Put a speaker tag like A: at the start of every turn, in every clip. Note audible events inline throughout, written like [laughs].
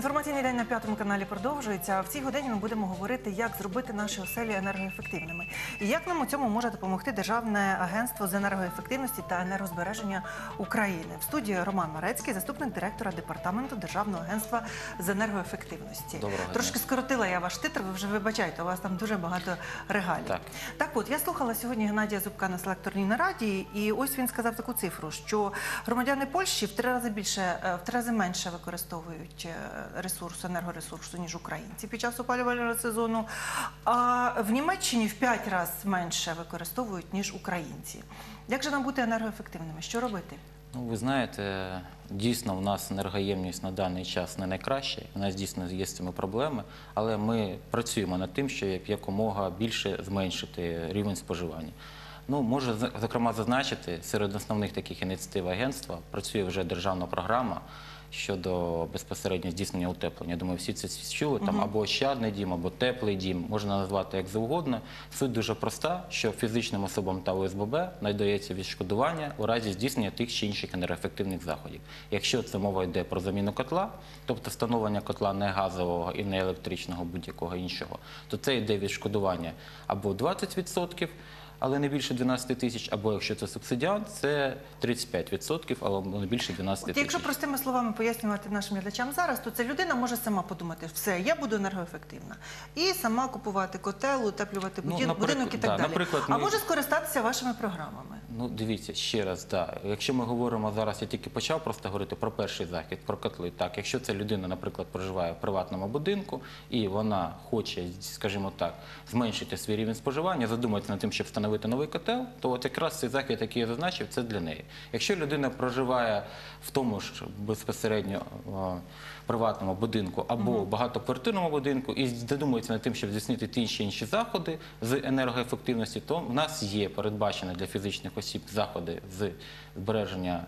A: Інформаційний день на п'ятому каналі продовжується. В цій годині ми будемо говорити, як зробити наші оселі енергоефективними і як нам у цьому може допомогти Державне агентство з енергоефективності та енергозбереження України. В студії Роман Марецький, заступник директора департаменту Державного агентства з енергоефективності.
B: Доброго дня.
A: Трошки скоротила я ваш титр. Ви вже вибачайте, у вас там дуже багато регалій.
B: Так.
A: Так от я слухала сьогодні Геннадія Зубка на селекторній нараді, і ось він сказав таку цифру, що громадяни Польщі в три рази більше, е, в три рази менше використовують е, ресурсу, енергоресурсу, ніж українці під час опалювального сезону. А в Німеччині в п'ять разів менше використовують, ніж українці. Як же нам бути енергоефективними? Що робити?
B: Ну, ви знаєте, дійсно у нас енергоємність на даний час не найкраща. У нас дійсно є з цими проблеми, але ми працюємо над тим, щоб якомога більше зменшити рівень споживання. Ну, можу зокрема зазначити, серед основних таких ініціатив агентства працює вже державна програма щодо безпосередньо здійснення утеплення. Я думаю, всі це чули. Там або ощадний дім, або теплий дім, можна назвати як завгодно. Суть дуже проста, що фізичним особам та ОСББ надається відшкодування у разі здійснення тих чи інших енергоефективних заходів. Якщо це мова йде про заміну котла, тобто встановлення котла не газового і не електричного, будь-якого іншого, то це йде відшкодування або 20%, але не більше 12 тисяч, або якщо це субсидіант, це 35%, але не більше 12 тисяч.
A: якщо простими словами пояснювати нашим глядачам зараз, то ця людина може сама подумати, все, я буду енергоефективна. І сама купувати котел, утеплювати
B: Ну,
A: будинок і так
B: да,
A: далі. А може скористатися вашими програмами.
B: Ну, дивіться ще раз, да. Якщо ми говоримо зараз, я тільки почав просто говорити про перший захід, про котли. Так, якщо ця людина, наприклад, проживає в приватному будинку і вона хоче, скажімо так, зменшити свій рівень споживання, задумається над тим, щоб встановити новий котел, то от якраз цей захід, який я зазначив, це для неї. Якщо людина проживає в тому ж безпосередньо приватному будинку або багатоквартирному будинку і задумується над тим, щоб здійснити ті чи інші заходи з енергоефективності, то в нас є передбачені для фізичних осіб заходи з збереження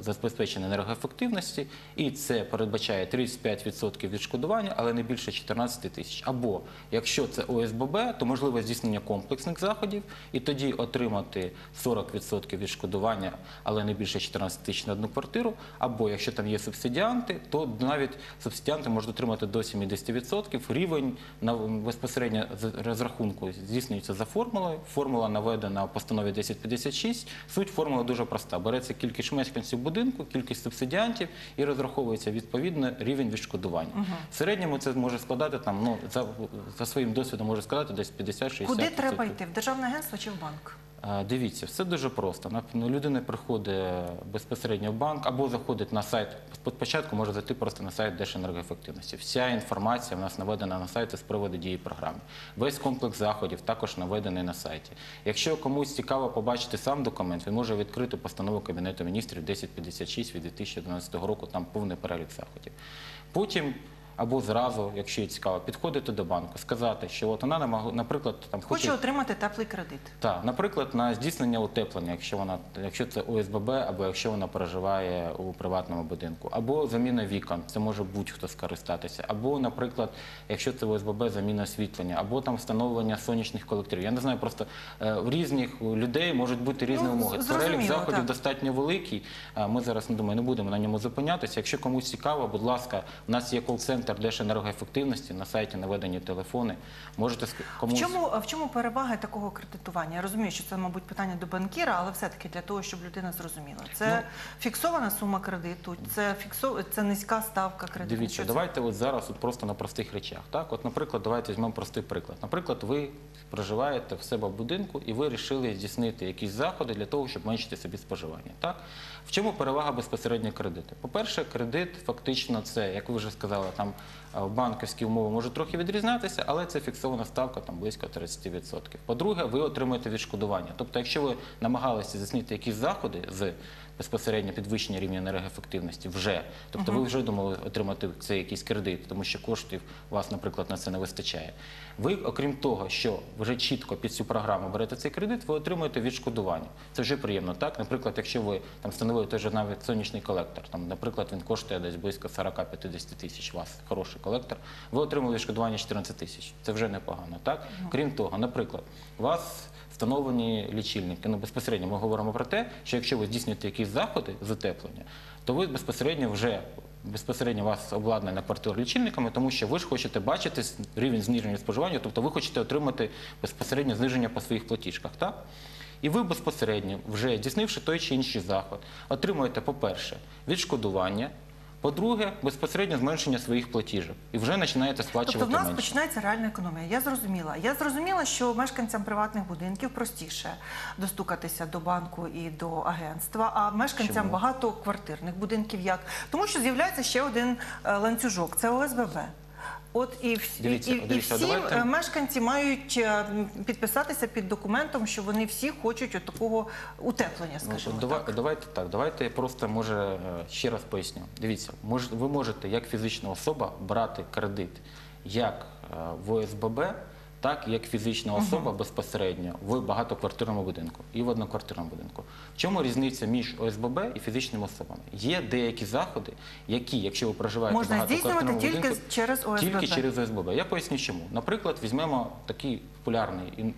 B: забезпечення енергоефективності, і це передбачає 35% відшкодування, але не більше 14 тисяч. Або якщо це ОСББ, то можливо здійснення комплексних заходів, і тоді отримати 40% відшкодування, але не більше 14 тисяч на одну квартиру. Або якщо там є субсидіанти, то навіть субсидіанти можуть отримати до 70%. Рівень на безпосередньо розрахунку здійснюється за формулою. Формула наведена в постанові 1056. Суть формули дуже проста. Береться кількість мешканців будинку, кількість субсидіантів і розраховується відповідно рівень відшкодування. В середньому це може складати там, ну за, за своїм досвідом може складати десь 50-60%.
A: Куди треба йти? В державне агентство чи в банк?
B: Дивіться, все дуже просто. Ну, Людина приходить безпосередньо в банк або заходить на сайт. Спочатку може зайти просто на сайт Держенергоефективності. Вся інформація в нас наведена на сайті з приводу дії програми. Весь комплекс заходів також наведений на сайті. Якщо комусь цікаво побачити сам документ, він може відкрити постанову Кабінету міністрів 1056 від 2012 року, там повний перелік заходів. Потім або зразу, якщо їй цікаво, підходити до банку, сказати, що от вона намаг- наприклад, там
A: Хочу
B: хоче
A: отримати теплий кредит.
B: так, наприклад, на здійснення утеплення, якщо вона, якщо це ОСББ, або якщо вона проживає у приватному будинку, або заміна вікон, це може будь-хто скористатися, або, наприклад, якщо це ОСББ, заміна освітлення, або там встановлення сонячних колекторів. Я не знаю, просто е, в різних людей можуть бути різні
A: Ну, зрозуміло,
B: Перелік заходів
A: так.
B: достатньо великий. Е, Ми зараз не думаю, не будемо на ньому зупинятися. Якщо комусь цікаво, будь ласка, у нас є кол-центр Держенергоефективності, на сайті наведені телефони. Можете ск-
A: В чому, в чому перевага такого кредитування? Я розумію, що це, мабуть, питання до банкіра, але все-таки для того, щоб людина зрозуміла. Це
B: Ну,
A: фіксована сума кредиту, це фіксо... це низька ставка кредиту.
B: Дивіться, давайте от зараз от просто на простих речах. Так, от, наприклад, давайте візьмемо простий приклад. Наприклад, ви проживаєте в себе в будинку і ви вирішили здійснити якісь заходи для того, щоб меншити собі споживання. Так, в чому перевага безпосередньо кредиту? По-перше, кредит фактично це, як ви вже сказали, там е, банківські умови можуть трохи відрізнятися, але це фіксована ставка там близько 30%. По-друге, ви отримуєте відшкодування. Тобто, якщо ви намагалися здійснити якісь заходи з безпосередньо підвищення рівня енергоефективності вже, тобто ви вже думали отримати цей якийсь кредит, тому що коштів у вас, наприклад, на це не вистачає. Ви, окрім того, що вже чітко під цю програму берете цей кредит, ви отримуєте відшкодування. Це вже приємно, так? Наприклад, якщо ви там встановили той же навіть сонячний колектор, там, наприклад, він коштує десь близько 40-50 тисяч. У вас хороший колектор, ви отримали відшкодування 14 тисяч. Це вже непогано, так? Крім того, наприклад, у вас встановлені лічильники. Ну, безпосередньо ми говоримо про те, що якщо ви здійснюєте якісь заходи з утеплення, то ви безпосередньо вже безпосередньо вас обладнане квартиру лічильниками, тому що ви ж хочете бачити рівень зниження споживання, тобто ви хочете отримати безпосередньо зниження по своїх платіжках. І ви безпосередньо, вже здійснивши той чи інший заход, отримуєте, по-перше, відшкодування, по-друге, безпосередньо зменшення своїх платіжок. І вже починаєте сплачувати
A: Тобто в нас
B: менше.
A: починається реальна економія. Я зрозуміла. Я зрозуміла, що мешканцям приватних будинків простіше достукатися до банку і до агентства, а мешканцям
B: Чому?
A: багатоквартирних будинків як? Тому що з'являється ще один е, ланцюжок це ОСББ. От і, всі,
B: Дивіться,
A: і, і
B: дивіться,
A: всі
B: давайте-
A: е, мешканці мають е, підписатися під документом, що вони всі хочуть от такого утеплення,
B: Ну,
A: скажімо так.
B: Давайте так. Давайте я просто може е, ще раз поясню. Дивіться, мож, ви можете як фізична особа брати кредит як е, в ОСББ, так як фізична особа безпосередньо в багатоквартирному будинку і в одноквартирному будинку. В чому різниця між ОСББ і фізичними особами? Є деякі заходи, які, якщо ви проживаєте в
A: Можна
B: багатоквартирному
A: здійснювати тільки
B: будинку,
A: через ОСББ.
B: тільки через ОСББ. Я поясню чому. Наприклад, візьмемо такий популярний і-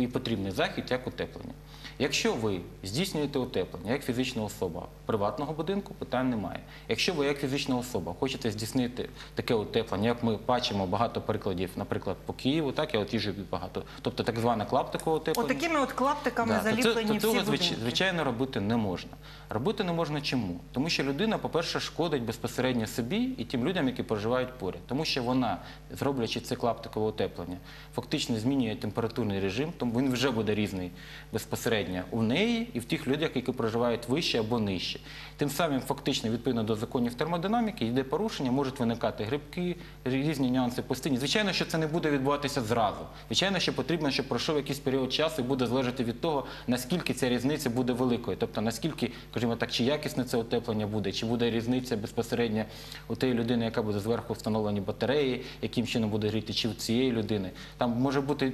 B: і потрібний захід, як утеплення. Якщо ви здійснюєте утеплення як фізична особа приватного будинку, питань немає. Якщо ви як фізична особа хочете здійснити таке утеплення, як ми бачимо багато прикладів, наприклад, по Києву, так я от їжджу багато, тобто так зване клаптикове утеплення.
A: Отакими от клаптиками
B: Да,
A: заліплені
B: то
A: всі
B: цього,
A: будинки.
B: звичайно, робити не можна. Робити не можна чому? Тому що людина, по-перше, шкодить безпосередньо собі і тим людям, які проживають поряд. Тому що вона, зроблячи це клаптикове утеплення, фактично змінює температурний режим, він вже буде різний безпосередньо у неї і в тих людях, які проживають вище або нижче. Тим самим, фактично, відповідно до законів термодинаміки, йде порушення, можуть виникати грибки, різні нюанси пустині. Звичайно, що це не буде відбуватися зразу. Звичайно, що потрібно, щоб пройшов якийсь період часу і буде залежати від того, наскільки ця різниця буде великою. Тобто наскільки, скажімо так, чи якісне це утеплення буде, чи буде різниця безпосередньо у тієї людини, яка буде зверху встановлені батареї, яким чином буде гріти, чи у цієї людини. Там може бути.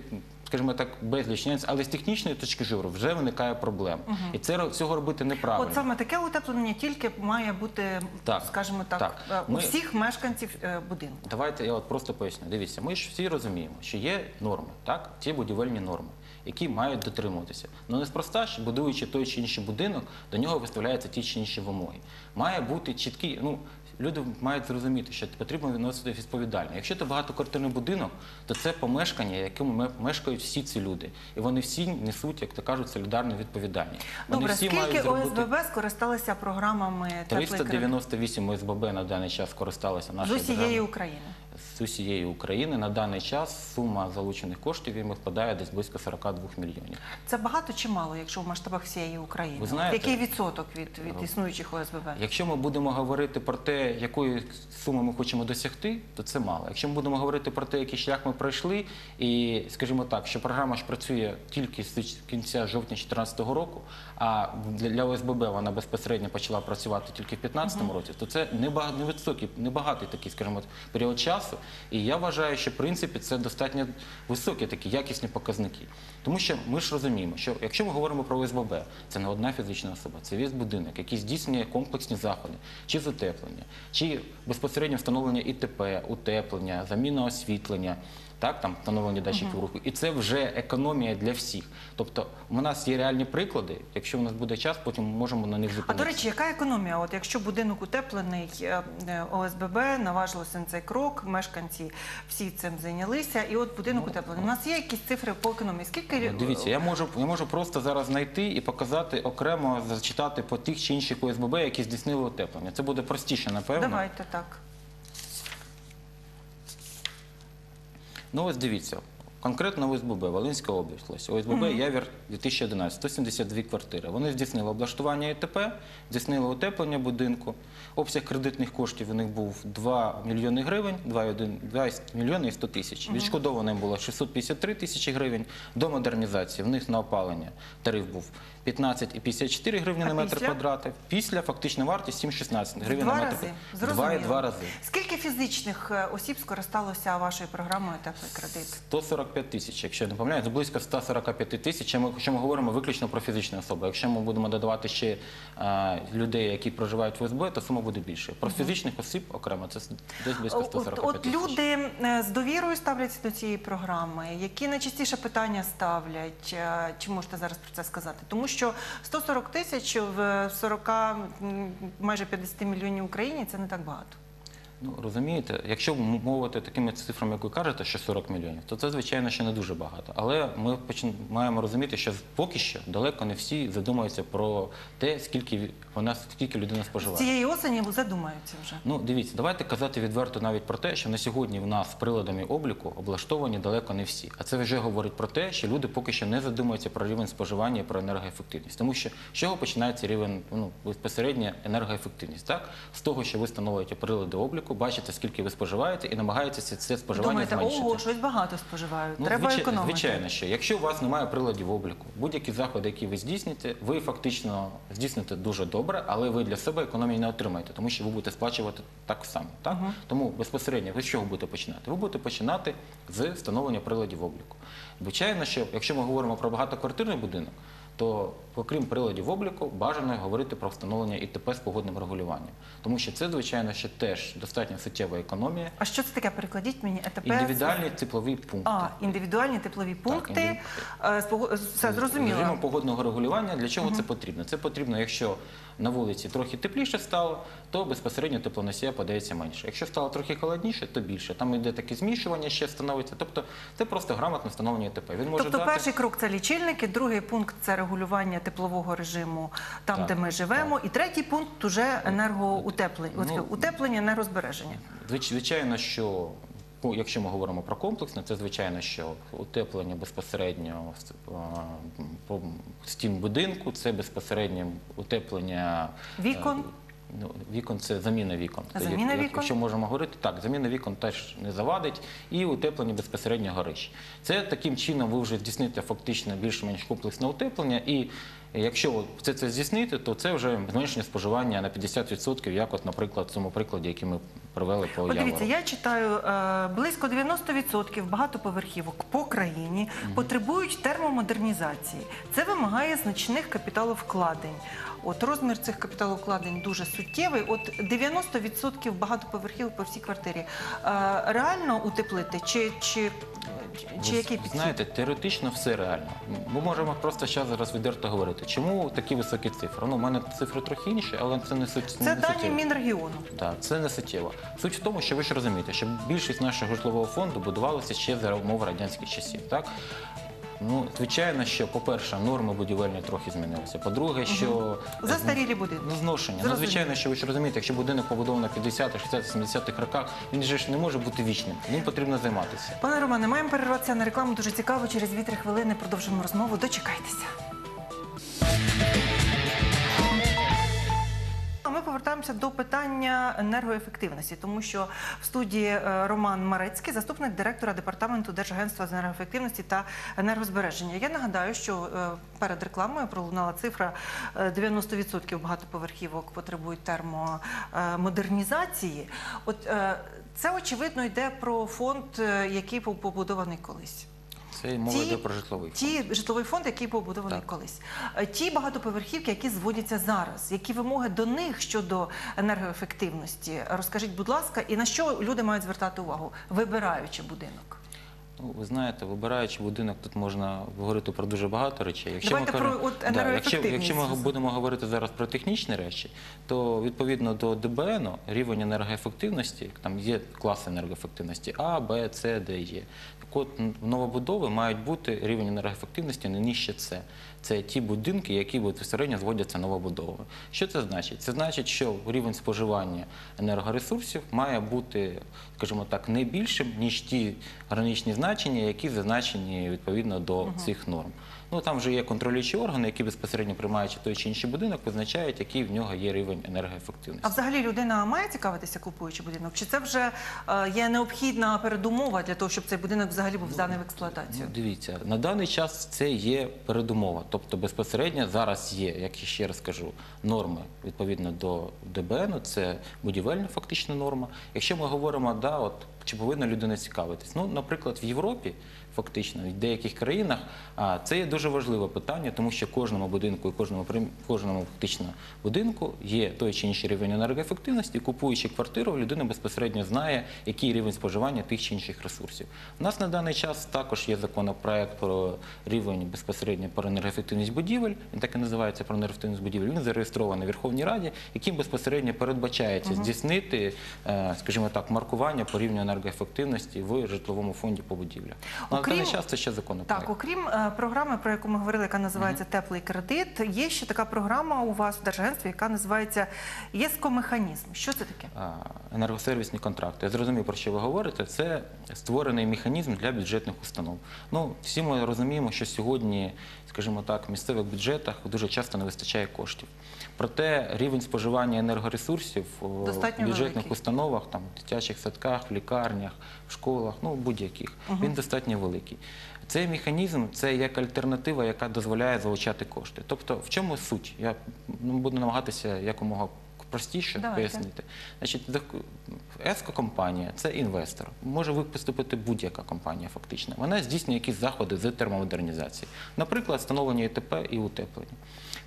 B: Скажімо так, безліч нюансів, але з технічної точки зору вже виникає проблема. І це цього робити неправильно.
A: От саме таке утеплення тільки має бути,
B: Так,
A: скажімо так,
B: так.
A: е, у
B: Ми-
A: всіх мешканців е, будинку.
B: Давайте я от просто поясню. Дивіться, ми ж всі розуміємо, що є норми, так? Ті будівельні норми, які мають дотримуватися. Ну неспроста ж, будуючи той чи інший будинок, до нього виставляються ті чи інші вимоги. Має бути чіткий, ну. Люди мають зрозуміти, що потрібно відносити відповідально. Якщо це багатоквартирний будинок, то це помешкання, яким ме- мешкають всі ці люди, і вони всі несуть, як то кажуть, солідарну відповідальність. Вони
A: Добре,
B: всі
A: скільки ОСББ скористалися програмами теплий кредит
B: 398 ОСББ на даний час скористалися
A: з
B: нашою
A: усієї України?
B: З усієї України на даний час сума залучених коштів їм впадає десь близько 42 мільйонів.
A: Це багато чи мало, якщо в масштабах всієї України?
B: Ви знаєте-
A: Який відсоток від, від існуючих ОСББ?
B: Якщо ми будемо говорити про те, якої суми ми хочемо досягти, то це мало. Якщо ми будемо говорити про те, який шлях ми пройшли, і скажімо так, що програма ж працює тільки з кінця жовтня 2014 року, а для, для ОСББ вона безпосередньо почала працювати тільки в 2015 році, то це небагатий, невисокий, небагатий такий, скажімо, період часу. І я вважаю, що в принципі це достатньо високі такі якісні показники. Тому що ми ж розуміємо, що якщо ми говоримо про ОСББ, це не одна фізична особа, це весь будинок, який здійснює комплексні заходи, чи затеплення, чи безпосередньо встановлення ІТП, утеплення, заміна освітлення. Так, там встановлення датчиків руху, і це вже економія для всіх. Тобто, у нас є реальні приклади. Якщо у нас буде час, потім ми можемо на них
A: А до речі, яка економія? От якщо будинок утеплений е, е, ОСББ, наважилося на цей крок, мешканці всі цим зайнялися, і от будинок утеплений. У нас є якісь цифри по економії? Скільки
B: Ну, Дивіться, я можу, я можу просто зараз знайти і показати окремо, зачитати по тих чи інших ОСББ, які здійснили утеплення. Це буде простіше, напевно.
A: давайте так.
B: Ну ось дивіться. Конкретно ОСББ, Волинська область, ОСББ Явір 2011, 172 квартири. Вони здійснили облаштування ІТП, здійснили утеплення будинку. Обсяг кредитних коштів у них був 2 мільйони гривень, 2,1 2 мільйони і 100 тисяч. Відшкодованим було 653 тисячі гривень. До модернізації в них на опалення тариф був 15,54 гривні на метр
A: після?
B: Після фактична вартість 7,16 гривень на метр
A: рази?
B: Два рази.
A: Скільки фізичних е, осіб скористалося вашою програмою теплий кредит?
B: 140, 145 тисяч, якщо я не помиляюсь, близько 145 тисяч, якщо ми, говоримо виключно про фізичні особи. Якщо ми будемо додавати ще е, людей, які проживають в ОСБ, то сума буде більше. Про фізичних осіб окремо це десь близько
A: От,
B: 145
A: от
B: тисяч.
A: люди е, з довірою ставляться до цієї програми. Які найчастіше питання ставлять? Е, Чи можете зараз про це сказати? Тому що 140 тисяч в 40, м, майже 50 мільйонів Україні це не так багато.
B: Ну розумієте, якщо мовити такими цифрами, як ви кажете, що 40 мільйонів, то це звичайно ще не дуже багато. Але ми почин- маємо розуміти, що поки що далеко не всі задумуються про те, скільки вона скільки людина
A: З
B: споживає.
A: цієї осені задумаються вже.
B: Ну, дивіться, давайте казати відверто навіть про те, що на сьогодні в нас приладами обліку облаштовані далеко не всі. А це вже говорить про те, що люди поки що не задумуються про рівень споживання і про енергоефективність. Тому що з чого починається рівень ну, безпосередньо енергоефективність? Так? З того, що ви встановлюєте прилади обліку, бачите, скільки ви споживаєте, і намагаєтеся це споживання
A: Думаєте,
B: зменшити.
A: ого, щось багато споживають.
B: Ну,
A: Треба
B: звичай-
A: економити.
B: Звичайно, що якщо у вас немає приладів обліку, будь-які заходи, які ви здійсните, ви фактично здійсните дуже добре, але ви для себе економії не отримаєте, тому що ви будете сплачувати так само. Так? Тому безпосередньо ви з чого будете починати? Ви будете починати з встановлення приладів обліку. Звичайно, що якщо ми говоримо про багатоквартирний будинок, то окрім приладів обліку, бажано говорити про встановлення ІТП з погодним регулюванням, тому що це, звичайно, ще теж достатньо суттєва економія.
A: А що це таке? Перекладіть мені ЕТП.
B: Індивідуальні теплові пункти.
A: А, індивідуальні теплові пункти.
B: індиві-
A: Е, Все зрозуміло.
B: Режимом погодного регулювання. Для чого це потрібно? Це потрібно, якщо на вулиці трохи тепліше стало, то безпосередньо теплоносія подається менше. Якщо стало трохи холодніше, то більше. Там йде таке змішування ще становиться. Тобто це просто грамотне встановлення ТП. Він може
A: Тобто
B: дати...
A: перший крок це лічильники, другий пункт це регулювання теплового режиму там,
B: Так,
A: де ми живемо, і третій пункт уже енергоутеплення,
B: Ну,
A: утеплення, енергозбереження.
B: Звичайно, що ну, якщо ми говоримо про комплексне, це звичайно, що утеплення безпосередньо по стін будинку, це безпосередньо утеплення
A: Вікон?
B: Ну, вікон це заміна вікон.
A: Заміна
B: Як-
A: вікон?
B: Якщо можемо говорити, так, заміна вікон теж не завадить, і утеплення безпосередньо горищ. Це таким чином ви вже здійсните фактично більш-менш комплексне утеплення. І якщо це, це здійснити, то це вже зменшення споживання на 50%, як, от, наприклад, в цьому прикладі, який ми провели по
A: От
B: Явору.
A: дивіться, я читаю е, близько 90% багатоповерхівок по країні потребують термомодернізації. Це вимагає значних капіталовкладень. От розмір цих капіталовкладень дуже суттєвий. От 90% багатоповерхівок по всій квартирі. Е, реально утеплити чи, чи, чи
B: Ви
A: який підхід?
B: знаєте, теоретично все реально. Ми можемо просто зараз зараз відверто говорити. Чому такі високі цифри? Ну, у мене цифри трохи інші, але це не суть.
A: Це
B: не
A: дані
B: суттєво.
A: Мінрегіону.
B: Так, це не суттєво. Суть в тому, що ви ж розумієте, що більшість нашого житлового фонду будувалася ще за умов радянських часів. Так? Ну, звичайно, що, по-перше, норми будівельні трохи змінилися. По-друге, що
A: Застарілі будинки.
B: Ну, зношення. Ну,
A: Зрозуміло.
B: звичайно, що ви ж розумієте, якщо будинок побудований в 50-х, 60-х, 70-х роках, він же ж не може бути вічним. Ним потрібно займатися.
A: Пане Романе, маємо перерватися на рекламу. Дуже цікаво. Через 2-3 хвилини продовжимо розмову. Дочекайтеся. Повертаємося до питання енергоефективності, тому що в студії е, Роман Марецький, заступник директора департаменту Держагентства з енергоефективності та енергозбереження. Я нагадаю, що е, перед рекламою пролунала цифра е, 90% багатоповерхівок потребують термомодернізації. От е, це очевидно йде про фонд, е, який побудований колись.
B: Це мова йде про житловий фонд.
A: Ті житловий фонд, який побудований
B: Так.
A: колись. Е, Ті багатоповерхівки, які зводяться зараз. Які вимоги до них щодо енергоефективності? Розкажіть, будь ласка, і на що люди мають звертати увагу, вибираючи будинок?
B: Ну, ви знаєте, вибираючи будинок, тут можна говорити про дуже багато речей. Якщо
A: Давайте
B: ми
A: про
B: кажемо-
A: от
B: Да, якщо, якщо ми будемо говорити зараз про технічні речі, то відповідно до ДБН рівень енергоефективності, там є класи енергоефективності А, Б, С, Д, Є. Так от новобудови мають бути рівень енергоефективності не нижче С. Це ті будинки, які безпосередньо зводяться новобудовою. Що це значить? Це значить, що рівень споживання енергоресурсів має бути, скажімо так, не більшим, ніж ті граничні значення, які зазначені відповідно до цих норм. Ну там вже є контролюючі органи, які безпосередньо приймаючи той чи інший будинок, визначають, який в нього є рівень енергоефективності.
A: А взагалі людина має цікавитися, купуючи будинок? Чи це вже е, є необхідна передумова для того, щоб цей будинок взагалі був зданий в експлуатацію?
B: Ну, дивіться, на даний час це є передумова. Тобто безпосередньо зараз є, як я ще раз кажу, норми відповідно до ДБН, це будівельна фактична норма. Якщо ми говоримо, да, от, чи повинна людина цікавитись? Ну, наприклад, в Європі Фактично, в деяких країнах а, це є дуже важливе питання, тому що кожному будинку і кожному кожному фактично будинку є той чи інший рівень енергоефективності. Купуючи квартиру, людина безпосередньо знає, який рівень споживання тих чи інших ресурсів. У нас на даний час також є законопроект про рівень безпосередньо про енергоефективність будівель. Він так і називається про енергоефективність будівель. Він зареєстрований в Верховній Раді, яким безпосередньо передбачається здійснити, е, скажімо так, маркування по рівню енергоефективності в житловому фонді по будівлях. На
A: Окрім-
B: час це ще законопроект.
A: Так, окрім е, програми, про яку ми говорили, яка називається Теплий кредит, є ще така програма у вас в держагентстві, яка називається ЄСКО-механізм. Що це таке?
B: А, енергосервісні контракти. Я зрозумів, про що ви говорите. Це створений механізм для бюджетних установ. Ну, всі ми розуміємо, що сьогодні, скажімо так, місцевих бюджетах дуже часто не вистачає коштів. Проте рівень споживання енергоресурсів достатньо в бюджетних
A: великий.
B: установах, там, в дитячих садках, в лікарнях, в школах, ну будь-яких, він достатньо великий. Цей механізм це як альтернатива, яка дозволяє залучати кошти. Тобто, в чому суть? Я ну, буду намагатися якомога простіше
A: Давайте.
B: пояснити. Значить, еско компанія це інвестор. Може виступити будь-яка компанія, фактично. Вона здійснює якісь заходи з термомодернізації, наприклад, встановлення ІТП і утеплення.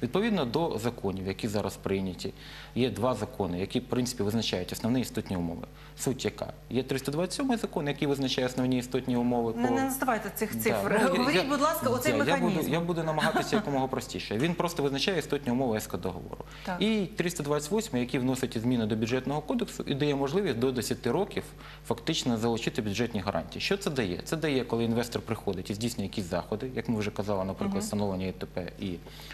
B: Відповідно до законів, які зараз прийняті, є два закони, які в принципі визначають основні істотні умови. Суть яка? Є 327 закон, який визначає основні істотні умови.
A: Не,
B: по-
A: не називайте цих
B: Да,
A: цифр.
B: ну,
A: Говоріть,
B: я-
A: будь ласка, оцей
B: Я
A: механізм.
B: буду, я буду намагатися [laughs] якомога простіше. Він просто визначає істотні умови ЕСКО договору.
A: Так.
B: І 328, який вносить зміни до бюджетного кодексу і дає можливість до 10 років фактично залучити бюджетні гарантії. Що це дає? Це дає, коли інвестор приходить і здійснює якісь заходи, як ми вже казали, наприклад, встановлення ІТП і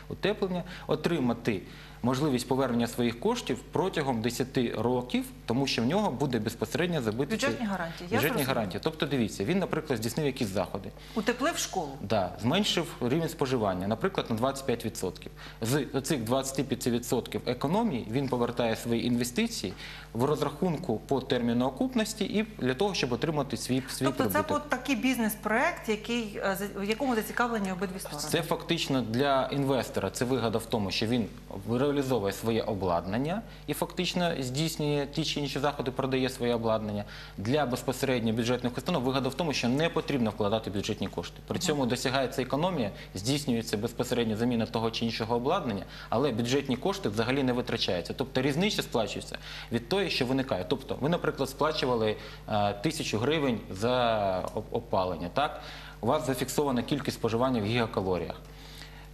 B: утеплення, отримати. Можливість повернення своїх коштів протягом 10 років, тому що в нього буде безпосередньо забити
A: Бюджетні гарантії, я
B: Бюджетні гарантії. Тобто, дивіться, він, наприклад, здійснив якісь заходи.
A: Утеплив школу.
B: Да, зменшив рівень споживання, наприклад, на 25%. З цих 25% економії він повертає свої інвестиції в розрахунку по терміну окупності і для того, щоб отримати свій, свій
A: Тобто це
B: прибуток.
A: от такий бізнес-проект, який, е, в якому зацікавлені обидві сторони.
B: Це фактично для інвестора. Це вигода в тому, що він реалізовує своє обладнання і фактично здійснює ті чи інші заходи, продає своє обладнання. Для безпосередньо бюджетних установ вигода в тому, що не потрібно вкладати бюджетні кошти. При цьому досягається економія, здійснюється безпосередньо заміна того чи іншого обладнання, але бюджетні кошти взагалі не витрачаються. Тобто різниця сплачується від тої, що виникає. Тобто, ви, наприклад, сплачували е, тисячу гривень за оп- опалення. Так у вас зафіксована кількість споживання в гігакалоріях.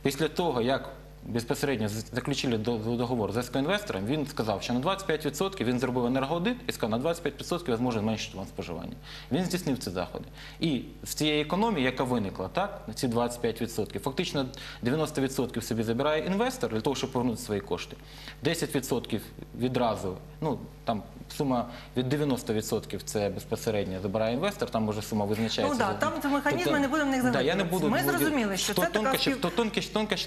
B: Після того, як безпосередньо заключили до- до- договор з ескоінвестором, він сказав, що на 25% він зробив енергоаудит і сказав, на 25% я зможу зменшити вам споживання. Він здійснив ці заходи. І з цієї економії, яка виникла, так, ці 25%, фактично 90% собі забирає інвестор для того, щоб повернути свої кошти. 10% відразу, ну там сума від 90% це безпосередньо забирає інвестор, там може сума визначається.
A: Ну да,
B: за-
A: там це механізми,
B: Тобто,
A: не будемо в них
B: да, я не
A: заглиблюватися.
B: буду
A: Ми зрозуміли, що це така
B: тонкощі-
A: спів-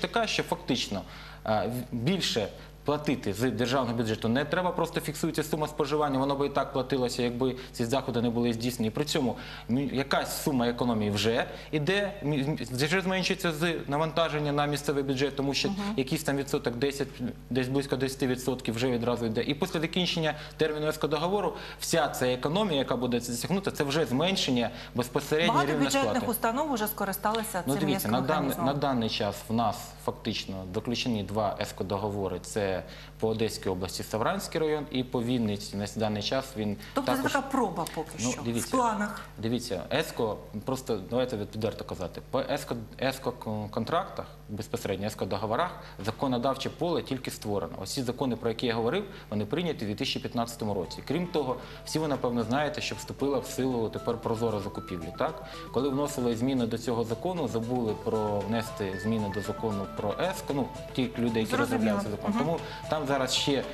B: така, що фактично в- більше платити з державного бюджету не треба, просто фіксується сума споживання, воно би і так платилося, якби ці заходи не були здійснені. При цьому якась сума економії вже іде, мі- вже зменшується з навантаження на місцевий бюджет, тому що якийсь там відсоток 10, десь близько 10% вже відразу йде. І після закінчення терміну ескодоговору вся ця економія, яка буде досягнута, це вже зменшення безпосередньо
A: Багато бюджетних установ вже скористалися
B: Ну,
A: цим
B: дивіться, на даний, на даний час в нас фактично заключені два ЕСКО-договори. Це по Одеській області Савранський район і по Вінниці. На даний час він
A: Тобто
B: також...
A: це така проба поки
B: Ну,
A: що.
B: дивіться.
A: В планах.
B: Дивіться, ЕСКО, просто давайте відверто казати, по ЕСКО, ЕСКО контрактах, безпосередньо ЕСКО договорах, законодавче поле тільки створено. Ось ці закони, про які я говорив, вони прийняті у 2015 році. Крім того, всі ви напевно знаєте, що вступила в силу тепер прозора закупівлі. Так, коли вносили зміни до цього закону, забули про внести зміни до закону про ЕСКО. Ну ті люди, які розробляють цей закон. Тому там зараз ще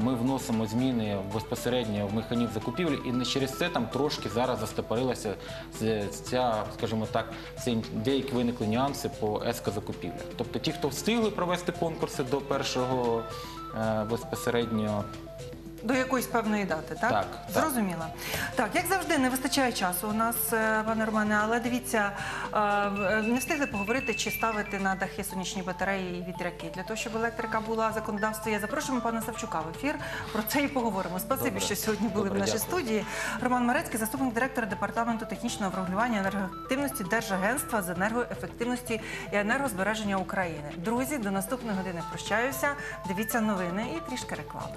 B: ми вносимо зміни безпосередньо в механізм закупівлі, і не через це там трошки зараз застопорилася ця, скажімо так, ці деякі виникли нюанси по ЕСКО закупівлях. Тобто ті, хто встигли провести конкурси до першого е, безпосередньо
A: До якоїсь певної дати, так?
B: Так, так.
A: Зрозуміло. Так, як завжди, не вистачає часу у нас, е, пане Романе, але дивіться, е, не встигли поговорити, чи ставити на дахи сонячні батареї і вітряки. Для того, щоб електрика була в законодавстві, я запрошуємо пана Савчука в ефір. Про це і поговоримо. Спасибі,
B: Добре.
A: що сьогодні були
B: Добре,
A: в нашій
B: дякую.
A: студії. Роман Марецький, заступник директора департаменту технічного врегулювання енергоефективності Держагентства з енергоефективності і енергозбереження України. Друзі, до наступної години прощаюся. Дивіться новини і трішки реклами.